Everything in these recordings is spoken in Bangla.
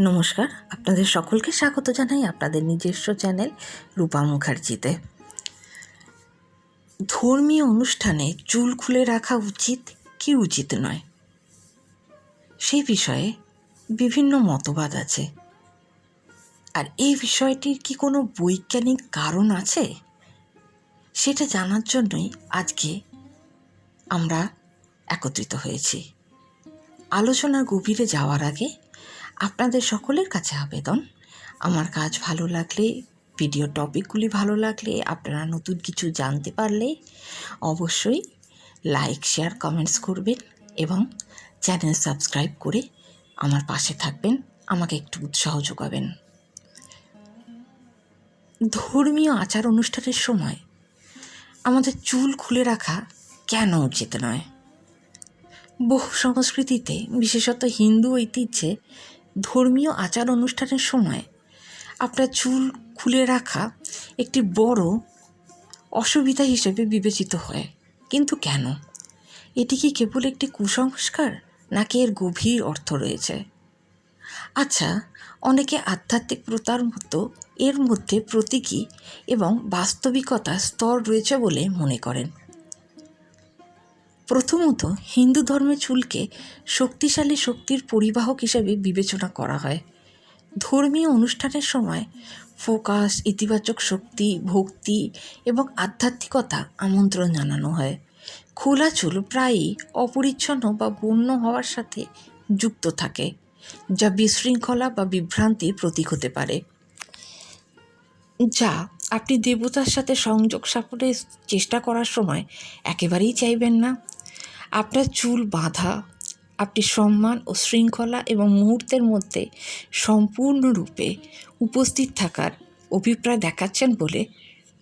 নমস্কার, আপনাদের সকলকে স্বাগত জানাই আপনাদের নিজস্ব চ্যানেল রূপা মুখার্জিতে। ধর্মীয় অনুষ্ঠানে চুল খুলে রাখা উচিত কি উচিত নয়? সেই বিষয়ে বিভিন্ন মতবাদ আছে। আর এই বিষয়টির কি কোনো বৈজ্ঞানিক কারণ আছে? সেটা জানার জন্যই আজকে আমরা একত্রিত হয়েছি। আলোচনার গভীরে যাওয়ার আগে আপনাদের সকলের কাছে আবেদন। আমার কাজ ভালো লাগলে ভিডিও টপিকগুলি ভালো লাগলে, আপনারা নতুন কিছু জানতে পারলে অবশ্যই লাইক শেয়ার কমেন্টস করবেন এবং চ্যানেল সাবস্ক্রাইব করে আমার পাশে থাকবেন, আমাকে একটু উৎসাহ যোগাবেন। ধর্মীয় আচার অনুষ্ঠানের সময় আমাদের চুল খুলে রাখা কেন উচিত নয়? বহু সংস্কৃতিতে, বিশেষত হিন্দু ঐতিহ্যে ধর্মীয় আচার অনুষ্ঠানের সময় আপনার চুল খুলে রাখা একটি বড় অসুবিধা হিসেবে বিবেচিত হয়। কিন্তু কেন? এটি কি কেবল একটি কুসংস্কার, নাকি এর গভীর অর্থ রয়েছে? আচ্ছা অনেকে আধ্যাত্মিক প্রতার মতো এর মধ্যে প্রতীকী এবং বাস্তবিকতা স্তর রয়েছে বলে মনে করেন। প্রথমত হিন্দু ধর্মে চুলকে শক্তিশালী শক্তির পরিবাহক হিসেবে বিবেচনা করা হয়। ধর্মীয় অনুষ্ঠানের সময় ফোকাস, ইতিবাচক শক্তি, ভক্তি এবং আধ্যাত্মিকতা আমন্ত্রণ জানানো হয়। খোলা চুল প্রায়ই অপরিচ্ছন্ন বা বন্য হওয়ার সাথে যুক্ত থাকে, যা বিশৃঙ্খলা বা বিভ্রান্তির প্রতীক হতে পারে। যা আপনি দেবতার সাথে সংযোগ স্থাপনের চেষ্টা করার সময় একেবারেই চাইবেন না। আপনার চুল বাঁধা, আপনি সম্মান ও শৃঙ্খলা এবং মুহূর্তের মধ্যে সম্পূর্ণরূপে উপস্থিত থাকার অভিপ্রায় দেখাচ্ছেন বলে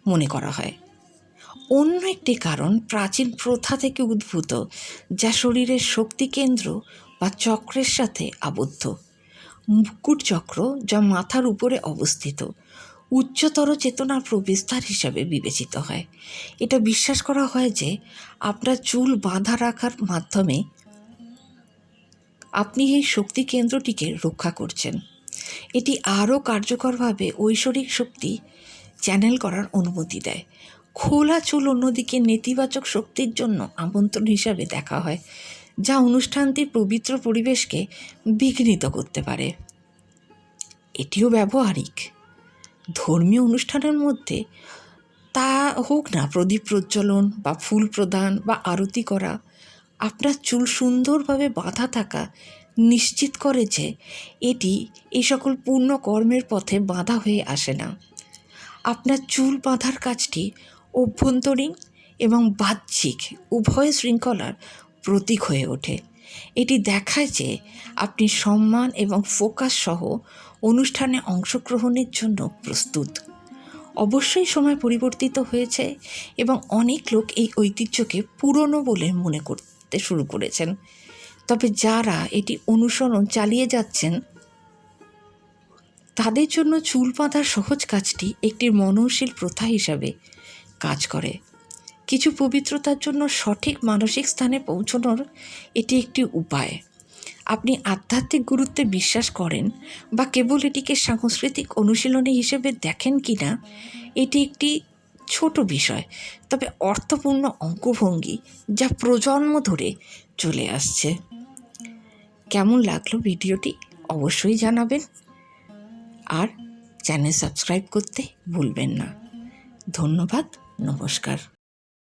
মনে করা হয়। অন্য একটি কারণ প্রাচীন প্রথা থেকে উদ্ভূত, যা শরীরের শক্তি কেন্দ্র বা চক্রের সাথে আবদ্ধ। মুকুট চক্র যা মাথার উপরে অবস্থিত উচ্চতর চেতনার প্রবেশদ্বার হিসাবে বিবেচিত হয়। এটা বিশ্বাস করা হয় যে, আপনার চুল বাঁধা রাখার মাধ্যমে আপনি এই শক্তি কেন্দ্রটিকে রক্ষা করছেন। এটি আরও কার্যকরভাবে ঐশ্বরিক শক্তি চ্যানেল করার অনুমতি দেয়। খোলা চুল অন্যদিকে নেতিবাচক শক্তির জন্য আমন্ত্রণ হিসাবে দেখা হয়, যা অনুষ্ঠানটির পবিত্র পরিবেশকে বিঘ্নিত করতে পারে। এটিও ব্যবহারিক। ধর্মীয় অনুষ্ঠানের মধ্যে তা হোক না, প্রদীপ প্রজ্বলন বা ফুল প্রদান বা আরতি করা, আপনার চুল সুন্দরভাবে বাঁধা থাকা নিশ্চিত করে যে এটি এই সকল পূর্ণ কর্মের পথে বাঁধা হয়ে আসে না। আপনার চুল বাঁধার কাজটি অভ্যন্তরীণ এবং বাহ্যিক, উভয় শৃঙ্খলার প্রতীক হয়ে ওঠে। এটি দেখায় যে আপনি সম্মান এবং ফোকাস সহ অনুষ্ঠানে অংশগ্রহণের জন্য প্রস্তুত। অবশ্যই সময় পরিবর্তিত হয়েছে এবং অনেক লোক এই ঐতিহ্যকে পুরনো বলে মনে করতে শুরু করেছেন। তবে যারা এটি অনুসরণ চালিয়ে যাচ্ছেন, তাদের জন্য চুল বাঁধার সহজ কাজটি একটি মননশীল প্রথা হিসাবে কাজ করে। কিছু পবিত্রতার জন্য সঠিক মানসিক স্থানে পৌঁছানোর এটি একটি উপায়। আপনি আধ্যাত্মিক গুরুত্বে বিশ্বাস করেন বা কেবল এটিকে সাংস্কৃতিক অনুশীলনী হিসেবে দেখেন কি না এটি একটি ছোট বিষয়, তবে অর্থপূর্ণ অঙ্কভঙ্গি যা প্রজন্ম ধরে চলে আসছে। কেমন লাগল ভিডিওটি অবশ্যই জানাবেন, আর চ্যানেল সাবস্ক্রাইব করতে ভুলবেন না। ধন্যবাদ, নমস্কার।